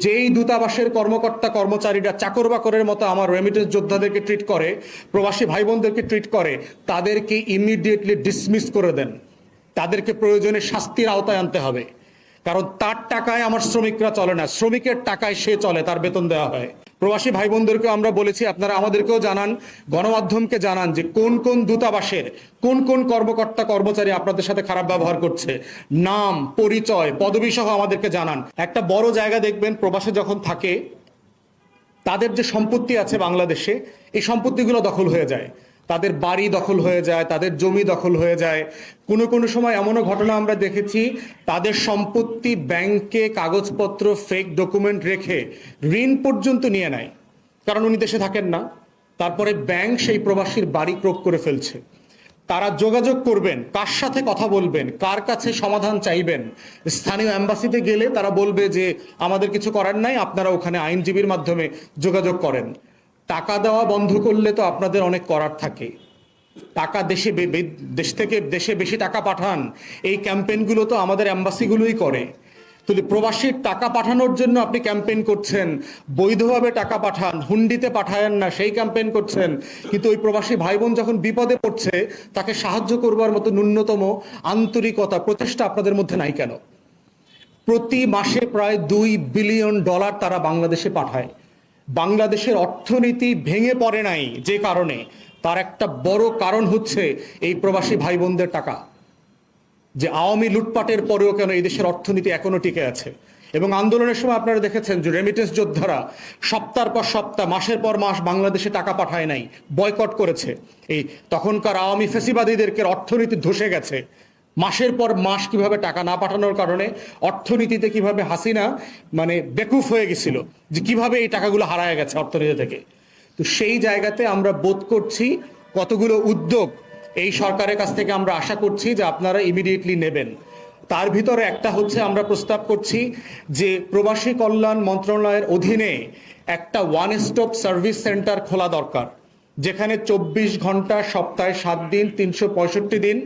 যেই দূতাবাসের কর্মকর্তা, কর্মচারীরা চাকর বাকরের মতো আমার রেমিটেন্স যোদ্ধাদেরকে ট্রিট করে, প্রবাসী ভাই বোনদেরকে ট্রিট করে, তাদেরকে ইমিডিয়েটলি ডিসমিস করে দেন। তাদেরকে প্রয়োজনে শাস্তির আওতায় আনতে হবে। কারণ তার টাকায় আমার শ্রমিকরা চলে না। শ্রমিকের টাকায় সে চলে, তার বেতন দেওয়া হয়। প্রবাসী ভাই বোনদেরকে আমরা বলেছি, আপনারা আমাদেরকেও জানান, গণমাধ্যমকে জানান যে কোন কোন দূতাবাসের, কোন কোন কর্মকর্তা কর্মচারী আপনাদের সাথে খারাপ ব্যবহার করছে। নাম, পরিচয় পদবি সহ আমাদেরকে জানান। একটা বড় জায়গা দেখবেন, প্রবাসে যখন থাকে, তাদের যে সম্পত্তি আছে বাংলাদেশে, এই সম্পত্তিগুলো দখল হয়ে যায়। তাদের বাড়ি দখল হয়ে যায়, তাদের জমি দখল হয়ে যায়। কোনো কোনো সময় এমনও ঘটনা আমরা দেখেছি, তাদের সম্পত্তি ব্যাংকে কাগজপত্র ফেক ডকুমেন্ট রেখে ঋণ পর্যন্ত নিয়ে নেয়। কারণ উনি দেশে থাকেন না। তারপরে ব্যাংক সেই প্রবাসীর বাড়ি ক্রোক করে ফেলছে। তারা যোগাযোগ করবেন, কার সাথে কথা বলবেন, কার কাছে সমাধান চাইবেন? স্থানীয় অ্যাম্বাসিতে গেলে তারা বলবে যে, আমাদের কিছু করার নাই, আপনারা ওখানে আইনজীবীর মাধ্যমে যোগাযোগ করেন। টাকা দেওয়া বন্ধ করলে তো আপনাদের অনেক করার থাকে। টাকা দেশে দেশ থেকে দেশে বেশি টাকা পাঠান, এই ক্যাম্পেইনগুলো তো আমাদের অ্যাম্বাসিগুলোই করে। তাহলে প্রবাসীর টাকা পাঠানোর জন্য আপনি ক্যাম্পেইন করছেন, বৈধভাবে টাকা পাঠান, হুন্ডিতে পাঠায়েন না, সেই ক্যাম্পেইন করছেন, কিন্তু ওই প্রবাসী ভাই বোন যখন বিপদে পড়ছে, তাকে সাহায্য করবার মতো ন্যূনতম আন্তরিকতা, প্রচেষ্টা আপনাদের মধ্যে নাই কেন? প্রতি মাসে প্রায় দুই বিলিয়ন ডলার তারা বাংলাদেশে পাঠায়। বাংলাদেশের অর্থনীতি ভেঙে পড়ে নাই যে কারণে। তার একটা বড় কারণ হচ্ছে এই প্রবাসী ভাই বোনদের টাকা। যে আওয়ামী লুটপাটের পরেও কেন এই দেশের অর্থনীতি এখনও টিকে আছে। এবং আন্দোলনের সময় আপনারা দেখেছেন যে রেমিটেন্স যোদ্ধারা সপ্তাহের পর সপ্তাহ, মাসের পর মাস বাংলাদেশে টাকা পাঠায় নাই বয়কট করেছে। এই তখনকার আওয়ামী ফেসিবাদীদেরকে অর্থনীতি ধসে গেছে। মাসের পর মাস কীভাবে টাকা না পাঠানোর কারণে অর্থনীতিতে কীভাবে হাসিনা মানে বেকুফ হয়ে গেছিল, যে কীভাবে এই টাকাগুলো হারায় গেছে অর্থনীতি থেকে। তো সেই জায়গাতে আমরা বোধ করছি কতগুলো উদ্যোগ এই সরকারের কাছ থেকে আমরা আশা করছি যে আপনারা ইমিডিয়েটলি নেবেন। তার ভিতরে একটা হচ্ছে আমরা প্রস্তাব করছি যে প্রবাসী কল্যাণ মন্ত্রণালয়ের অধীনে একটা ওয়ান স্টপ সার্ভিস সেন্টার খোলা দরকার। যেখানে চব্বিশ ঘণ্টা, সপ্তাহে সাত দিন, তিনশো পঁয়ষট্টি দিন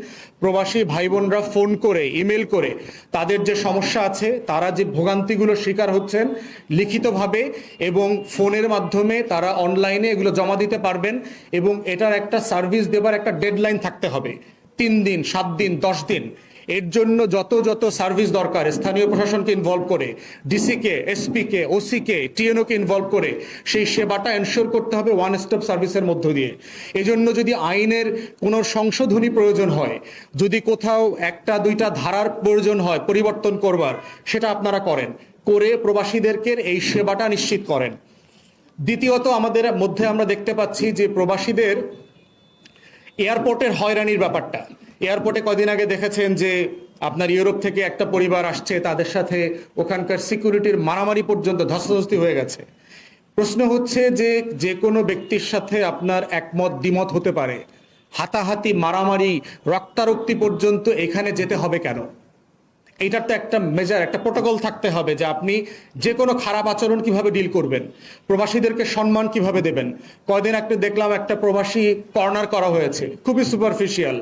প্রবাসী ভাই বোনরা ফোন করে, ইমেল করে তাদের যে সমস্যা আছে, তারা যে ভোগান্তিগুলোর শিকার হচ্ছেন লিখিতভাবে এবং ফোনের মাধ্যমে তারা অনলাইনে এগুলো জমা দিতে পারবেন এবং এটার একটা সার্ভিস দেবার একটা ডেডলাইন থাকতে হবে। তিন দিন, সাত দিন, দশ দিন। এর জন্য যত যত সার্ভিস দরকার, স্থানীয় প্রশাসনকে ইনভলভ করে ডিসিকে এসপিকে ওসিকে টিএনওকে ইনভলভ করে, সেই সেবাটা এনশোর করতে হবে ওয়ান স্টপ সার্ভিসের মধ্য দিয়ে। এজন্য যদি আইনের কোনো সংশোধনী প্রয়োজন হয়, যদি কোথাও একটা, দুইটা ধারার প্রয়োজন হয় পরিবর্তন করবার, সেটা আপনারা করেন। করে প্রবাসীদেরকে এই সেবাটা নিশ্চিত করেন। দ্বিতীয়ত আমাদের মধ্যে আমরা দেখতে পাচ্ছি যে প্রবাসীদের এয়ারপোর্টের হয়রানির ব্যাপারটা। এয়ারপোর্টে কদিন আগে দেখেছেন যে আপনার ইউরোপ থেকে একটা পরিবার আসছে, তাদের সাথে ওখানকার সিকিউরিটির মারামারি পর্যন্ত ধস্তাধস্তি হয়ে গেছে। প্রশ্ন হচ্ছে যে যে কোনো ব্যক্তির সাথে আপনার একমত, দ্বিমত হতে পারে। হাতাহাতি মারামারি, রক্তারক্তি পর্যন্ত এখানে যেতে হবে কেন? এইটার তো একটা মেজার একটা প্রোটোকল থাকতে হবে যে আপনি যে কোনো খারাপ আচরণ কীভাবে ডিল করবেন, প্রবাসীদেরকে সম্মান কীভাবে দেবেন। কয়দিন একটা দেখলাম একটা প্রবাসী কর্নার করা হয়েছে, খুবই সুপারফিশিয়াল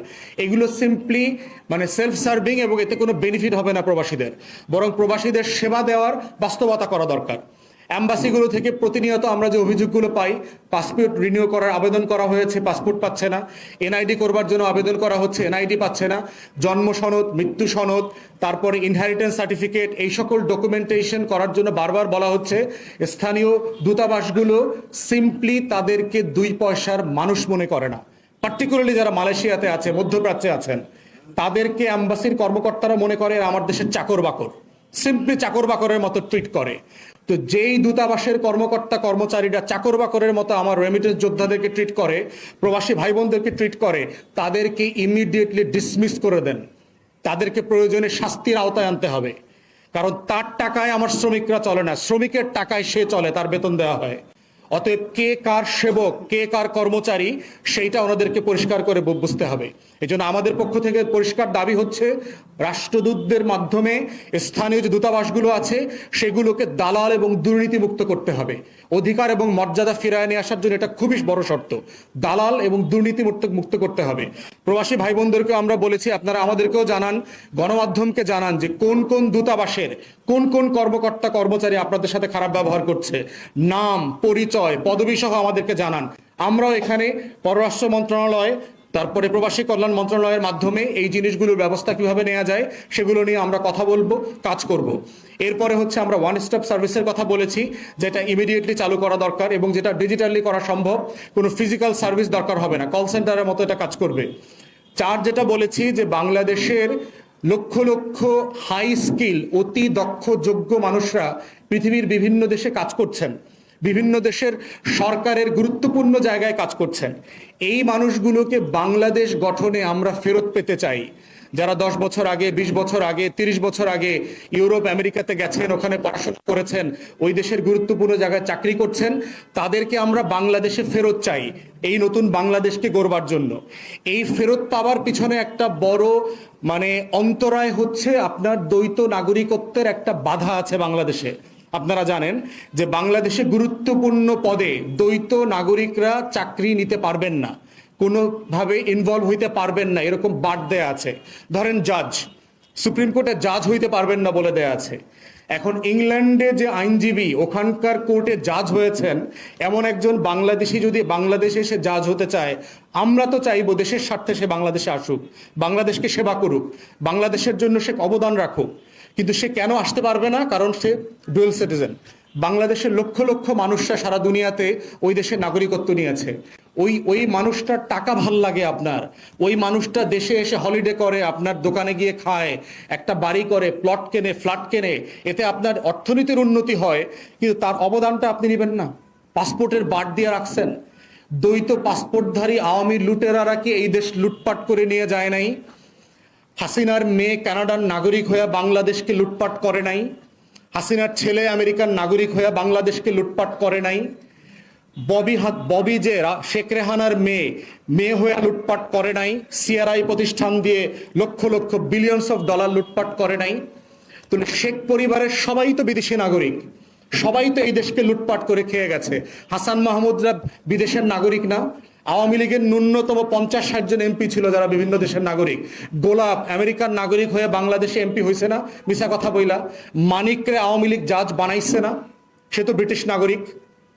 এগুলো সিম্পলি মানে সেলফ সার্ভিং এবং এতে কোনো বেনিফিট হবে না প্রবাসীদের, বরং প্রবাসীদের সেবা দেওয়ার বাস্তবতা করা দরকার। অ্যাম্বাসিগুলো থেকে প্রতিনিয়ত আমরা যে অভিযোগগুলো পাই পাসপোর্ট রিনিউ করার আবেদন করা হয়েছে পাসপোর্ট পাচ্ছে না। এনআইডি করবার জন্য আবেদন করা হচ্ছে এনআইডি পাচ্ছে না। জন্ম সনদ, মৃত্যু সনদ, তারপরে ইনহেরিটেন্স সার্টিফিকেট এই সকল ডকুমেন্টেশন করার জন্য বারবার বলা হচ্ছে, স্থানীয় দূতাবাসগুলো সিম্পলি তাদেরকে দুই পয়সার মানুষ মনে করে না। পার্টিকুলারলি যারা মালয়েশিয়াতে আছে, মধ্যপ্রাচ্যে আছেন, তাদেরকে অ্যাম্বাসির কর্মকর্তারা মনে করে আমার দেশের চাকর বাকর সিম্পলি চাকর বাকরের মতো ট্রিট করে। তো যেই দূতাবাসের কর্মকর্তা, কর্মচারীরা চাকর বাকরের মতো আমার রেমিটেন্স যোদ্ধাদেরকে ট্রিট করে, প্রবাসী ভাই বোনদেরকে ট্রিট করে, তাদেরকে ইমিডিয়েটলি ডিসমিস করে দেন। তাদেরকে প্রয়োজনে শাস্তির আওতায় আনতে হবে। কারণ তার টাকায় আমার শ্রমিকরা চলে না। শ্রমিকের টাকায় সে চলে, তার বেতন দেওয়া হয়। অতএব কে কার সেবক, কে কার কর্মচারী, সেইটা ওনাদেরকে পরিষ্কার করে বুঝতে হবে। এই জন্য আমাদের পক্ষ থেকে পরিষ্কার দাবি হচ্ছে, রাষ্ট্রদূতদের মাধ্যমে স্থানীয় যে দূতাবাসগুলো আছে, সেগুলোকে দালাল এবং দুর্নীতিমুক্ত করতে হবে। অধিকার এবং মর্যাদা ফিরায় নিয়ে আসার জন্য এটা খুবই বড় শর্ত। দালাল এবং দুর্নীতি মুক্ত মুক্ত করতে হবে। প্রবাসী ভাই বোনদেরকেও আমরা বলেছি, আপনারা আমাদেরকেও জানান, গণমাধ্যমকে জানান যে কোন কোন দূতাবাসের কোন কোন কর্মকর্তা কর্মচারী আপনাদের সাথে খারাপ ব্যবহার করছে। নাম, পরিচয় পদবি সহ আমাদেরকে জানান। আমরাও এখানে পররাষ্ট্র মন্ত্রণালয়, তারপরে প্রবাসী কল্যাণ মন্ত্রণালয়ের মাধ্যমে এই জিনিসগুলোর ব্যবস্থা কীভাবে নেওয়া যায় সেগুলো নিয়ে আমরা কথা বলব, কাজ করব। এরপরে হচ্ছে আমরা ওয়ান স্টপ সার্ভিসের কথা বলেছি, যেটা ইমিডিয়েটলি চালু করা দরকার এবং যেটা ডিজিটালি করা সম্ভব, কোনো ফিজিক্যাল সার্ভিস দরকার হবে না কল সেন্টারের মতো এটা কাজ করবে। চার যেটা বলেছি যে বাংলাদেশের লক্ষ লক্ষ হাই স্কিল অতি দক্ষ, যোগ্য মানুষরা পৃথিবীর বিভিন্ন দেশে কাজ করছেন। বিভিন্ন দেশের সরকারের গুরুত্বপূর্ণ জায়গায় কাজ করছেন। এই মানুষগুলোকে বাংলাদেশ গঠনে আমরা ফেরত পেতে চাই। যারা দশ বছর আগে ২০ বছর আগে ৩০ বছর আগে ইউরোপ, আমেরিকাতে গেছেন, ওখানে পড়াশোনা করেছেন, ওই দেশের গুরুত্বপূর্ণ জায়গায় চাকরি করছেন, তাদেরকে আমরা বাংলাদেশে ফেরত চাই, এই নতুন বাংলাদেশকে গড়বার জন্য। এই ফেরত পাওয়ার পিছনে একটা বড় মানে অন্তরায় হচ্ছে আপনার দ্বৈত নাগরিকত্বের একটা বাধা আছে বাংলাদেশে। আপনারা জানেন যে বাংলাদেশে গুরুত্বপূর্ণ পদে দ্বৈত নাগরিকরা চাকরি নিতে পারবেন না, কোনোভাবে ইনভলভ হইতে পারবেন না, এরকম বাদ দেয়া আছে। ধরেন জাজ সুপ্রিম কোর্টে জাজ হইতে পারবেন না বলে দেয়া আছে। এখন ইংল্যান্ডে যে আইনজীবী ওখানকার কোর্টে জাজ হয়েছেন, এমন একজন বাংলাদেশি যদি বাংলাদেশে এসে জাজ হতে চায়, আমরা তো চাইব দেশের স্বার্থে সে বাংলাদেশে আসুক, বাংলাদেশকে সেবা করুক, বাংলাদেশের জন্য সে অবদান রাখুক। কিন্তু সে কেন আসতে পারবে না? কারণ সে ডুয়েল সিটিজেন বাংলাদেশের লক্ষ লক্ষ মানুষরা সারা দুনিয়াতে ওই দেশের নাগরিকত্ব নিয়েছে। ওই ওই মানুষটার টাকা ভালো লাগে আপনার। ওই মানুষটা দেশে এসে হলিডে করে, আপনার দোকানে গিয়ে খায়, একটা বাড়ি করে প্লট কেনে ফ্ল্যাট কেনে, এতে আপনার অর্থনীতির উন্নতি হয়, কিন্তু তার অবদানটা আপনি নেবেন না। পাসপোর্টের বাদ দিয়ে রাখছেন। দ্বৈত পাসপোর্টধারী আওয়ামী লুটেরারা কি এই দেশ লুটপাট করে নিয়ে যায় নাই? হাসিনার মেয়ে কানাডার নাগরিক হয়ে বাংলাদেশকে লুটপাট করে নাই। হাসিনার ছেলে আমেরিকার নাগরিক হয়ে বাংলাদেশকে লুটপাট করে নাই। ববি হাত, ববি যে শেখ রেহানার মেয়ে মেয়ে হয়ে লুটপাট করে নাই। সিআরআই প্রতিষ্ঠান দিয়ে lakh lakh billions of dollar লুটপাট করে নাই। তাহলে শেখ পরিবারের সবাই তো বিদেশি নাগরিক। সবাই তো এই দেশকে লুটপাট করে খেয়ে গেছে। হাসান মাহমুদরা বিদেশের নাগরিক না। আওয়ামী লীগের ন্যূনতম পঞ্চাশ ষাট জন এমপি ছিল যারা বিভিন্ন দেশের নাগরিক। গোলাপ, আমেরিকার নাগরিক হয়ে বাংলাদেশে এমপি হয়েছে না মিশা কথা বইলা। মানিককে আওয়ামী লীগ জাজ বানাইছে না, সে তো ব্রিটিশ নাগরিক।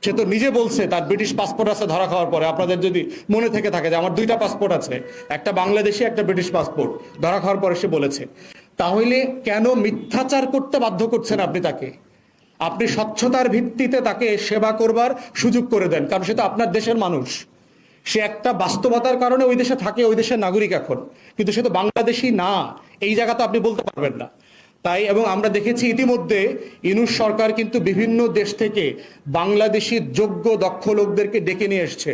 সে তো নিজে বলছে, তার ব্রিটিশ পাসপোর্ট আছে ধরা খাওয়ার পরে। আপনাদের যদি মনে থেকে থাকে যে আমার দুইটা পাসপোর্ট আছে, একটা বাংলাদেশি, একটা ব্রিটিশ পাসপোর্ট, ধরা খাওয়ার পরে সে বলেছে। তাহলে কেন মিথ্যাচার করতে বাধ্য করছেন আপনি তাকে? আপনি স্বচ্ছতার ভিত্তিতে তাকে সেবা করবার সুযোগ করে দেন, কারণ সে তো আপনার দেশের মানুষ। সে একটা বাস্তবতার কারণে ওই দেশে থাকে, ওই দেশের নাগরিক এখন। কিন্তু সে তো বাংলাদেশি না, এই জায়গা তো আপনি বলতে পারবেন না। তাই এবং আমরা দেখেছি ইতিমধ্যে ইনুস সরকার কিন্তু বিভিন্ন দেশ থেকে বাংলাদেশি যোগ্য দক্ষ লোকদেরকে ডেকে নিয়ে এসছে।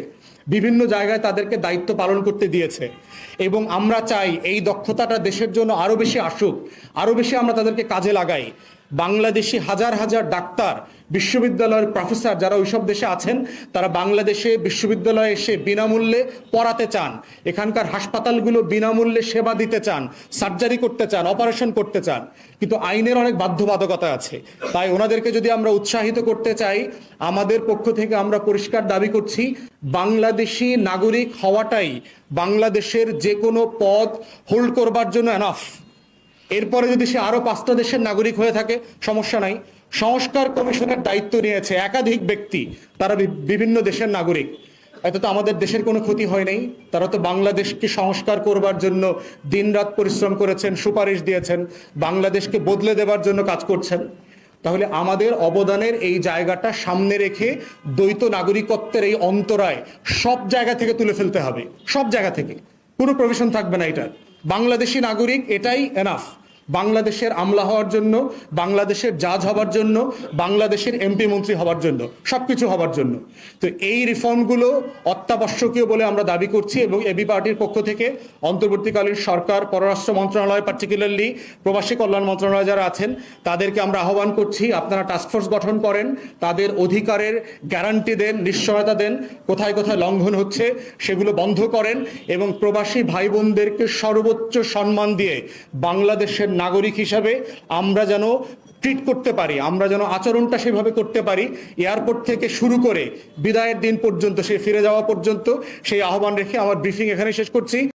বিভিন্ন জায়গায় তাদেরকে দায়িত্ব পালন করতে দিয়েছে। এবং আমরা চাই এই দক্ষতাটা দেশের জন্য আরও বেশি আসুক, আরও বেশি আমরা তাদেরকে কাজে লাগাই। বাংলাদেশি হাজার হাজার ডাক্তার, বিশ্ববিদ্যালয়ের প্রফেসর যারা ওইসব দেশে আছেন, তারা বাংলাদেশে বিশ্ববিদ্যালয়ে এসে বিনামূল্যে পড়াতে চান। এখানকার হাসপাতালগুলো বিনামূল্যে সেবা দিতে চান, সার্জারি করতে চান, অপারেশন করতে চান। কিন্তু আইনের অনেক বাধ্যবাধকতা আছে। তাই ওনাদেরকে যদি আমরা উৎসাহিত করতে চাই, আমাদের পক্ষ থেকে আমরা পরিষ্কার দাবি করছি, বাংলাদেশি নাগরিক হওয়াটাই বাংলাদেশের যে কোনো পদ হোল্ড করবার জন্য এনাফ এরপরে যদি সে আরও পাঁচটা দেশের নাগরিক হয়ে থাকে, সমস্যা নাই। সংস্কার কমিশনের দায়িত্ব নিয়েছে একাধিক ব্যক্তি, তারা বিভিন্ন দেশের নাগরিক। এত তো আমাদের দেশের কোনো ক্ষতি হয় নাই। তারা তো বাংলাদেশকে সংস্কার করবার জন্য দিনরাত পরিশ্রম করেছেন, সুপারিশ দিয়েছেন, বাংলাদেশকে বদলে দেবার জন্য কাজ করছেন। তাহলে আমাদের অবদানের এই জায়গাটা সামনে রেখে দ্বৈত নাগরিকত্বের এই অন্তরায় সব জায়গা থেকে তুলে ফেলতে হবে। সব জায়গা থেকে। কোনো প্রভিশন থাকবে না এটার। বাংলাদেশি নাগরিক, এটাই এনাফ বাংলাদেশের আমলা হওয়ার জন্য, বাংলাদেশের জাজ হবার জন্য, বাংলাদেশের এমপি মন্ত্রী হবার জন্য সব কিছু হবার জন্য। তো এই রিফর্মগুলো অত্যাবশ্যকীয় বলে আমরা দাবি করছি এবং এবি পার্টির পক্ষ থেকে অন্তর্বর্তীকালীন সরকার, পররাষ্ট্র মন্ত্রণালয় পার্টিকুলারলি প্রবাসী কল্যাণ মন্ত্রণালয় যারা আছেন, তাদেরকে আমরা আহ্বান করছি, আপনারা টাস্কফোর্স গঠন করেন, তাদের অধিকারের গ্যারান্টি দেন, নিশ্চয়তা দেন, কোথায় কোথায় লঙ্ঘন হচ্ছে সেগুলো বন্ধ করেন এবং প্রবাসী ভাই বোনদেরকে সর্বোচ্চ সম্মান দিয়ে বাংলাদেশের নাগরিক হিসাবে আমরা যেন ট্রিট করতে পারি, আমরা যেন আচরণটা সেভাবে করতে পারি, এয়ারপোর্ট থেকে শুরু করে বিদায়ের দিন পর্যন্ত, সে ফিরে যাওয়া পর্যন্ত সেই আহ্বান রেখে আমার ব্রিফিং এখানে শেষ করছি।